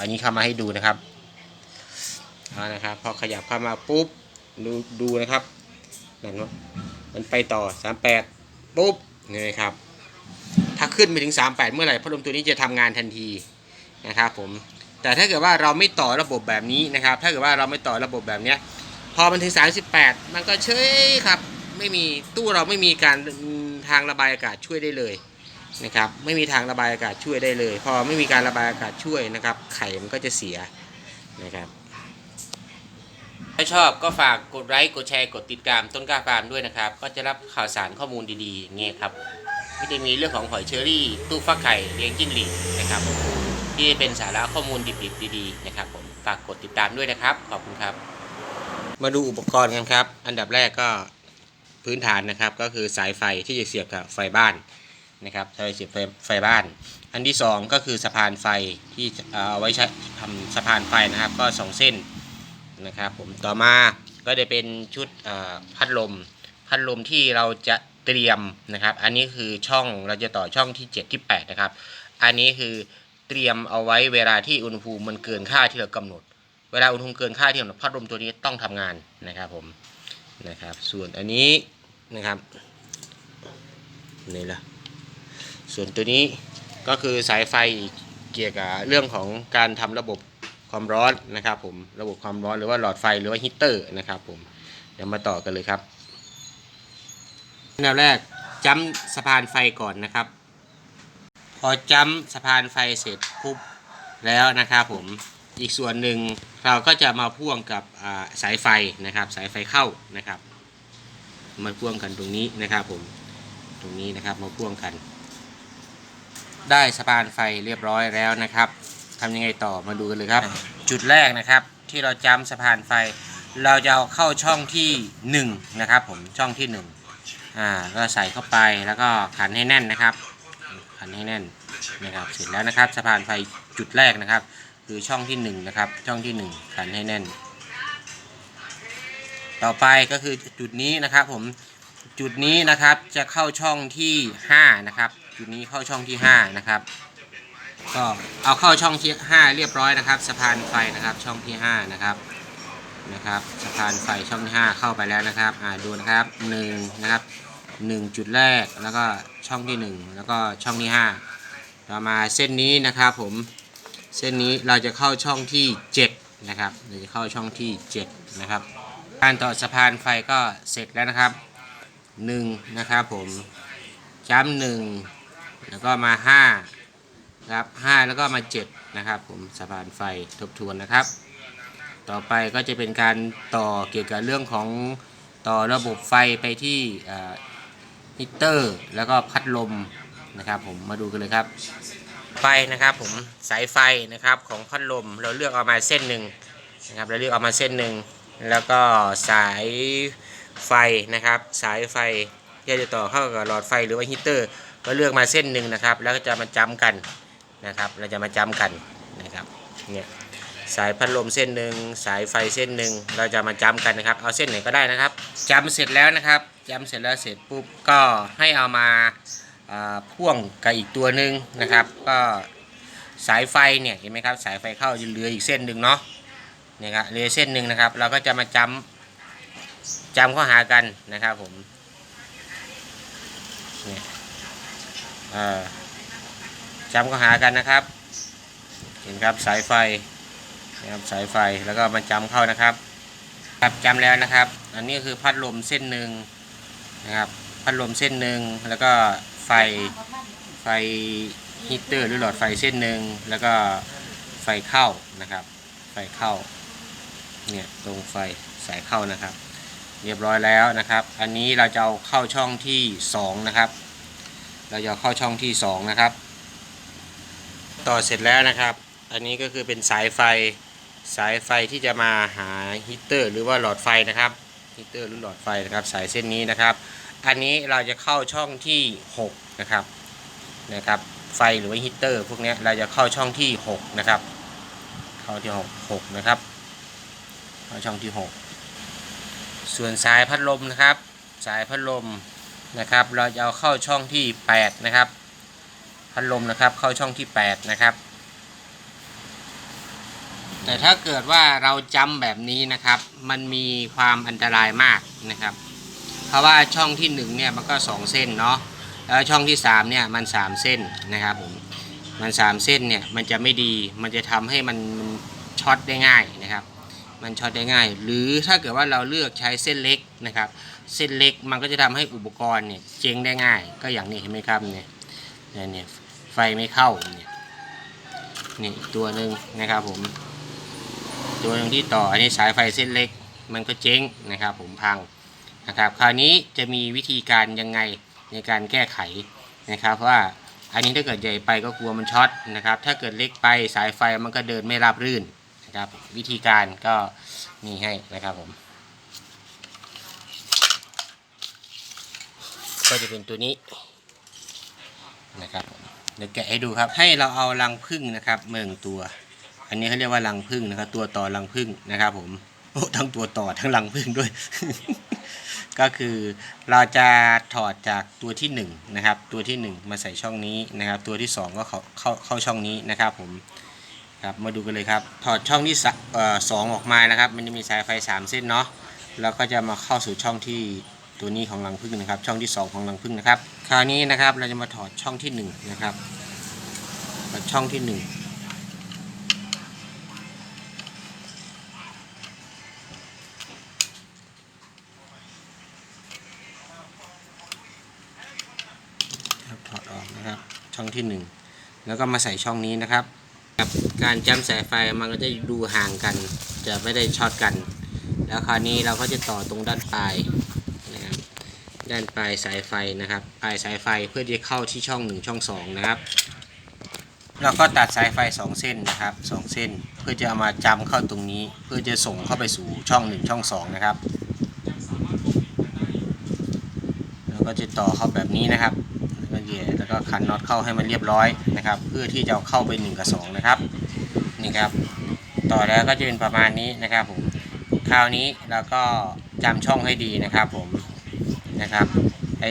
อันนี้เข้ามาให้ดูนะครับเอานะครับพอขยับเข้ามาปุ๊บดูดูนะครับนั่นว่ามันไปต่อ 38 ปุ๊บนี่นะครับ ถ้าขึ้นไปถึง 38 เมื่อไหร่พัดลมตัวนี้จะทำงานทันทีนะครับผมแต่ถ้าเกิดว่าเราไม่ต่อระบบแบบนี้นะครับ ถ้าเกิดว่าเราไม่ต่อระบบแบบเนี้ยพอมันถึง 38 มันก็เฉยครับ ไม่มีตู้เราไม่มีการทางระบายอากาศช่วยได้เลย นะครับไม่มีทางระบายอากาศช่วยได้เลย พอไม่มีการระบายอากาศช่วยนะครับ ไข่มันก็จะเสียนะครับถ้าชอบก็ฝากกดไลค์กดแชร์กดติดตามต้นกล้าฟาร์มด้วยนะครับ ก็จะรับข่าวสารข้อมูลดีๆอย่างเงี้ยครับก็จะมีเรื่องของหอยเชอรี่ ตู้ฟักไข่เลี้ยงจิ้งหรีดนะครับ ที่เป็นสาระข้อมูลดิบๆดีๆนะครับผมฝากกดติดตามด้วยนะครับ ขอบคุณครับ มาดูอุปกรณ์กันครับ อันดับแรกก็พื้นฐานนะครับ ก็คือสายไฟที่จะเสียบกับไฟบ้าน นะครับสายเสียบไฟไฟบ้าน อันที่สองก็คือสะพานไฟที่เอาไว้ใช้ทำสะพานไฟนะครับก็สองเส้นนะครับผมต่อมาก็จะเป็นชุดพัดลม พัดลมที่เราจะเตรียมนะครับ อันนี้คือช่องเราจะต่อช่องที่ 7 ที่ 8 นะครับ อันนี้คือเตรียมเอาไว้เวลาที่อุณหภูมิมันเกินค่าที่เรากำหนด เวลาอุณหภูมิเกินค่าที่กำหนดพัดลมตัวนี้ต้องทำงานนะครับผมนะครับ ส่วนอันนี้นะครับนี่ละ ส่วนตัวนี้ก็คือสายไฟเกี่ยวกับเรื่องของการทำระบบความร้อนนะครับผมระบบความร้อนหรือว่าหลอดไฟหรือว่าฮีตเตอร์นะครับผมเดี๋ยวมาต่อกันเลยครับอันดับแรกจ้ำสะพานไฟก่อนนะครับ พอจ้ำสะพานไฟเสร็จปุ๊บแล้วนะครับผมอีกส่วนหนึ่งเราก็จะมาพ่วงกับาสายไฟนะครับ สายไฟเข้านะครับ มาพ่วงกันตรงนี้นะครับผมตรงนี้นะครับมาพ่วงกัน ได้สะพานไฟเรียบร้อยแล้วนะครับทำยังไงต่อมาดูกันเลยครับ จุดแรกนะครับที่เราจำสะพานไฟ เราจะเอาเข้าช่องที่ 1 นะครับ ผมช่องที่1อ่าก็ใส่เข้าไปแล้วก็ขันให้แน่นนะครับขันให้แน่นนะครับเสร็จแล้วนะครับสะพานไฟจุดแรกนะครับ คือช่องที่1นะครับช่องที่ 1 ขันให้แน่น ต่อไปก็คือจุดนี้นะครับผม จุดนี้นะครับจะเข้าช่องที่5นะครับจุดนี้เข้าช่องที่5นะครับก็เอาเข้าช่องที่ 5 เรียบร้อยนะครับ สะพานไฟนะครับช่องที่ 5 นะครับนะครับสะพานไฟช่องที่ 5 เข้าไปแล้วนะครับอ่าดูนะครับ1นะครับ1 จุดแรกแล้วก็ช่องที่ 1 แล้วก็ช่องที่ 5 ต่อมาเส้นนี้นะครับผมเส้นนี้เราจะเข้าช่องที่ 7 นะครับเราจะเข้าช่องที่ 7 นะครับการต่อสะพานไฟก็เสร็จแล้วนะครับ 1นะครับผมจ้ำหนึ่งแล้วก็มา5นะครับ5แล้วก็มา7นะครับ ผมสะพานไฟทบทวนนะครับ ต่อไปก็จะเป็นการต่อเกี่ยวกับเรื่องของต่อระบบไฟไปที่ฮิตเตอร์ แล้วก็พัดลมนะครับ ผมมาดูกันเลยครับไฟนะครับผมสายไฟนะครับของพัดลมเราเลือกเอามาเส้นหนึ่งนะครับเราเลือกเอามาเส้นหนึ่งแล้วก็สาย ไฟนะครับ สายไฟที่จะต่อเข้ากับหลอดไฟหรือว่าฮีเตอร์ ก็เลือกมาเส้นหนึ่งนะครับ แล้วก็จะมาจ้ำกันนะครับ เราจะมาจ้ำกันนะครับเนี่ยสายพัดลมเส้นหนึ่งสายไฟเส้นหนึ่งเราจะมาจ้ำกันนะครับ เอาเส้นไหนก็ได้นะครับจ้ำเสร็จแล้วนะครับจ้ำเสร็จแล้วเสร็จปุ๊บก็ให้เอามาพ่วงกับอีกตัวหนึ่งนะครับ ก็สายไฟเนี่ยเห็นไหมครับสายไฟเข้าจะเหลืออีกเส้นหนึ่งเนาะเนี่ยครับเหลือเส้นหนึ่งนะครับ เราก็จะมาจ้ำ จำข้าหากันนะครับผมเนี่ยเอ่อจำก็หากันนะครับ เห็นครับสายไฟนะครับสายไฟแล้วก็มาจำเข้านะครับครับจำแล้วนะครับ อันนี้คือพัดลมเส้นหนึ่งนะครับพัดลมเส้นหนึ่งแล้วก็ไฟไฟฮีตเตอร์หรือหลอดไฟเส้นหนึ่งแล้วก็ไฟเข้านะครับ ไฟเข้าเนี่ยตรงไฟสายเข้านะครับ เรียบร้อยแล้วนะครับ อันนี้เราจะเอาเข้าช่องที่สองนะครับ เราจะเข้าช่องที่ 2 นะครับ ต่อเสร็จแล้วนะครับ อันนี้ก็คือเป็นสายไฟสายไฟที่จะมาหาฮีตเตอร์หรือว่าหลอดไฟนะครับฮีตเตอร์หรือหลอดไฟนะครับสายเส้นนี้นะครับ อันนี้เราจะเข้าช่องที่ 6 นะครับนะครับไฟหรือว่าฮีตเตอร์พวกนี้เราจะเข้าช่องที่ 6 นะครับ เข้าที่ 6 6 นะครับ เข้าช่องที่ 6 ส่วนสายพัดลมนะครับ สายพัดลมนะครับ เราจะเอาเข้าช่องที่ 8 นะครับ พัดลมนะครับเข้าช่องที่ 8 นะครับ แต่ถ้าเกิดว่าเราจำแบบนี้นะครับ มันมีความอันตรายมากนะครับ เพราะว่าช่องที่หนึ่งเนี่ยมันก็สองเส้นเนาะแล้วช่องที่สามเนี่ยมันสามเส้นนะครับผมมันสามเส้นเนี่ยมันจะไม่ดีมันจะทำให้มันช็อตได้ง่ายนะครับ มันช็อตได้ง่าย หรือถ้าเกิดว่าเราเลือกใช้เส้นเล็กนะครับ เส้นเล็กมันก็จะทำให้อุปกรณ์เนี่ยเจ๊งได้ง่าย ก็อย่างนี้เห็นไหมครับเนี่ยเนี่ยไฟไม่เข้าเนี่ยนี่ตัวหนึ่งนะครับผม ตัวหนึ่งที่ต่ออันนี้สายไฟเส้นเล็กมันก็เจ๊งนะครับ ผมพังนะครับ คราวนี้จะมีวิธีการยังไงในการแก้ไขนะครับว่าอันนี้ถ้าเกิดใหญ่ไปก็กลัวมันช็อตนะครับ ถ้าเกิดเล็กไปสายไฟมันก็เดินไม่ราบรื่น นะครับ วิธีการก็มีให้นะครับผมก็จะเป็นตัวนี้นะครับเดี๋ยวแกะให้ดูครับ ให้เราเอารังผึ้งนะครับเมืองตัว อันนี้เขาเรียกว่ารังผึ้งนะครับ ตัวต่อรังผึ้งนะครับ ผมโอ้ทั้งตัวต่อทั้งรังผึ้งด้วย ก็คือเราจะถอดจากตัวที่หนึ่งนะครับ ตัวที่หนึ่งมาใส่ช่องนี้นะครับ ตัวที่สองก็เข้าเข้าเข้าช่องนี้นะครับ ผม ครับมาดูกันเลยครับ ถอดช่องที่สองออกมานะครับ มันจะมีสายไฟสามเส้นเนาะแล้วก็จะมาเข้าสู่ช่องที่ตัวนี้ของรังผึ้งนะครับ ช่องที่ 2 ของรังผึ้งนะครับ คราวนี้นะครับเราจะมาถอดช่องที่ 1 นะครับถอดช่องที่ 1ถอดออกนะครับช่องที่ 1 แล้วก็มาใส่ช่องนี้นะครับ ครับการจำสายไฟมันก็จะดูห่างกัน จะไม่ได้ช็อตกัน แล้วคราวนี้เราก็จะต่อตรงด้านปลายนะครับด้านปลายสายไฟนะครับ ปลายสายไฟเพื่อที่จะเข้าที่ช่อง 1 ช่อง 2 นะครับ เราก็ตัดสายไฟ 2 เส้นนะครับ 2 เส้นเพื่อจะเอามาจำเข้าตรงนี้ เพื่อจะส่งเข้าไปสู่ช่อง 1 ช่อง 2 นะครับแล้วก็จะต่อเข้าแบบนี้นะครับ ก็เหยียดแล้วก็ขันน็อตเข้าให้มันเรียบร้อยนะครับ เพื่อที่จะเข้าไป 1 กับ 2 นะครับนี่ครับ ต่อแล้วก็จะเป็นประมาณนี้นะครับผมคราวนี้เราก็จำช่องให้ดีนะครับผมนะครับไอ้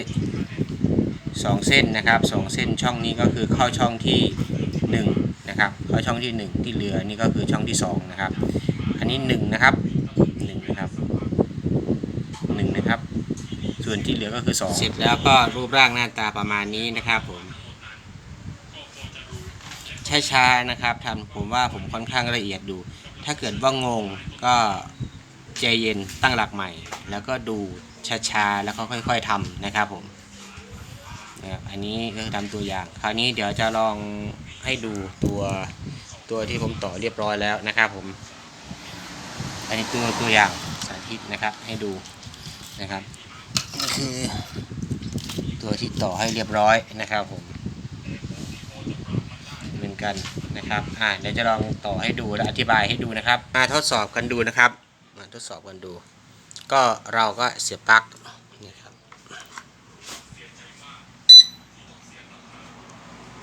สองเส้นนะครับสองเส้นช่องนี้ก็คือเข้าช่องที่หนึ่งนะครับเข้าช่องที่หนึ่งที่เหลือนี่ก็คือช่องที่สองนะครับอันนี้หนึ่งนะครับหนึ่งนะครับหนึ่งนะครับ ส่วนที่เหลือก็คือสองเสร็จแล้วก็รูปร่างหน้าตาประมาณนี้นะครับผมช้าๆนะครับทำผมว่าผมค่อนข้างละเอียดดู ถ้าเกิดว่างงก็ใจเย็นตั้งหลักใหม่ แล้วก็ดูช้าๆแล้วก็ค่อย ๆทำนะครับผมนะครับอันนี้ก็คือทำตัวอย่าง คราวนี้เดี๋ยวจะลองให้ดูตัวตัวที่ผมต่อเรียบร้อยแล้วนะครับผม อันนี้ตัวตัวอย่างสาธิตนะครับให้ดูนะครับ คือ ตัวที่ต่อให้เรียบร้อยนะครับผมเหมือนกันนะครับอ่าเดี๋ยวจะลองต่อให้ดูและอธิบายให้ดูนะครับมาทดสอบกันดูนะครับมาทดสอบกันดู ก็เราก็เสียบปลั๊กนี่ครับ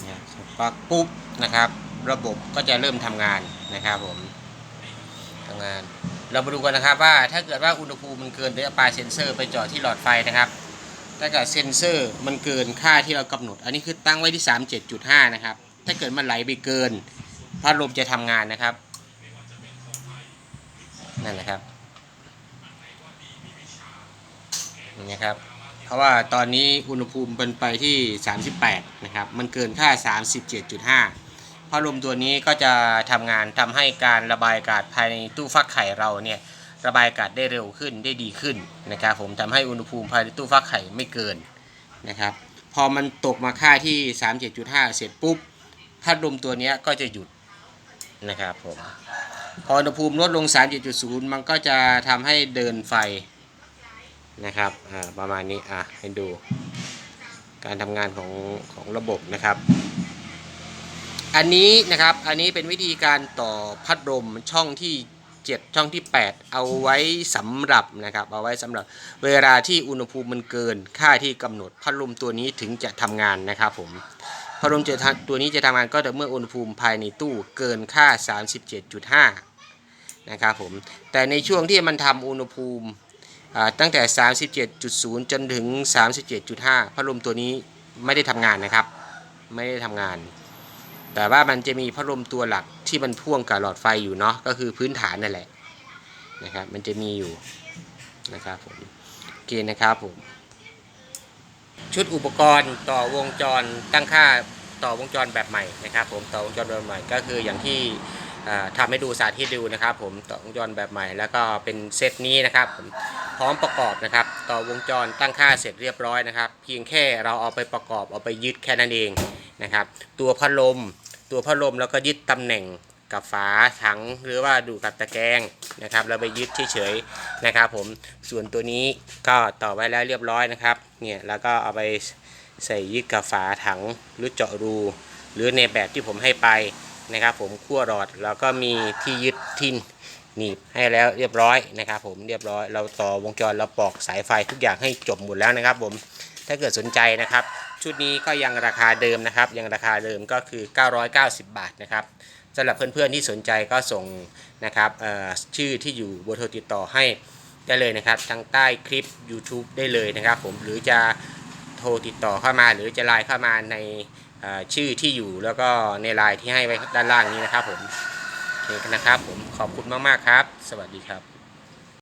เนี่ยเสียบปลั๊กปุ๊บนะครับ ระบบก็จะเริ่มทำงานนะครับผมทำงาน เรามาดูกันนะครับว่าถ้าเกิดว่าอุณหภูมิมันเกินเดี๋ยวเอาปลายเซ็นเซอร์ไปจาะที่หลอดไฟนะครับถ้าเกิดเซ็นเซอร์มันเกินค่าที่เรากำหนด อันนี้คือตั้งไว้ที่ 37.5 นะครับ ถ้าเกิดมันไหลไปเกินพัดลมจะทำงานนะครับนั่นนะครับนี่ครับ เพราะว่าตอนนี้อุณหภูมิเป็นไปที่ 38 นะครับ มันเกินค่า 37.5 พัดลมตัวนี้ก็จะทำงานทำให้การระบายอากาศภายในตู้ฟักไข่เราเนี่ยระบายอากาศได้เร็วขึ้นได้ดีขึ้นนะครับ ผมทำให้อุณหภูมิภายในตู้ฟักไข่ไม่เกินนะครับ พอมันตกมาค่าที่ 37.5 เสร็จปุ๊บพัดลมตัวนี้ก็จะหยุดนะครับผมพออุณหภูมิลดลง 37.0 มันก็จะทำให้เดินไฟนะครับประมาณนี้อะให้ดูการทำงานของของระบบนะครับ อันนี้นะครับ อันนี้เป็นวิธีการต่อพัดลมช่องที่ 7 ช่องที่ 8 เอาไว้สำหรับนะครับ เอาไว้สำหรับเวลาที่อุณหภูมิมันเกิน ค่าที่กำหนดพัดลมตัวนี้ถึงจะทำงานนะครับผม พัดลมจะตัวนี้จะทำงานก็แต่เมื่ออุณหภูมิภายในตู้เกินค่า 37.5 นะครับผม แต่ในช่วงที่มันทำอุณหภูมิตั้งแต่ 37.0 จนถึง 37.5 พัดลมตัวนี้ไม่ได้ทำงานนะครับ ไม่ได้ทำงาน แต่ว่ามันจะมีพัดลมตัวหลักที่มันพ่วงกับหลอดไฟอยู่เนาะก็คือพื้นฐานนั่นแหละนะครับ มันจะมีอยู่นะครับผมโอเคนะครับผมชุดอุปกรณ์ต่อวงจรตั้งค่าต่อวงจรแบบใหม่นะครับ ผมต่อวงจรแบบใหม่ก็คืออย่างที่อ่าทำให้ดูสาธิตดูนะครับ ผมต่อวงจรแบบใหม่ แล้วก็เป็นเซตนี้นะครับผมพร้อมประกอบนะครับ ต่อวงจรตั้งค่าเสร็จเรียบร้อยนะครับ เพียงแค่เราเอาไปประกอบเอาไปยึดแค่นั้นเองนะครับ ตัวพัดลม ตัวพัดลมแล้วก็ยึดตำแหน่งกับฝาถังหรือว่าดูกับตะแกรงนะครับ เราไปยึดเฉยๆนะครับ ผมส่วนตัวนี้ก็ต่อไว้แล้วเรียบร้อยนะครับเนี่ยแล้วก็เอาไปใส่ยึดกับฝาถังหรือเจาะรู หรือในแบบที่ผมให้ไปนะครับ ผมขั้วรอดแล้วก็มีที่ยึดทิ้นหนีบให้แล้วเรียบร้อยนะครับ ผมเรียบร้อยเราต่อวงจรเราปอกสายไฟทุกอย่างให้จบหมดแล้วนะครับ ผมถ้าเกิดสนใจนะครับ ชุดนี้ก็ยังราคาเดิมนะครับ ยังราคาเดิมก็คือ 990 บาทนะครับสำหรับเพื่อนๆที่สนใจก็ส่งนะครับชื่อที่อยู่เบอร์โทรติดต่อให้ได้เลยนะครับทางใต้คลิป YouTube ได้เลยนะครับ ผมหรือจะโทรติดต่อเข้ามา หรือจะไลน์เข้ามาในชื่อที่อยู่แล้วก็ในไลน์ที่ให้ไว้ด้านล่างนี้นะครับผมโอเคนะครับผมขอบคุณมากๆครับ สวัสดีครับ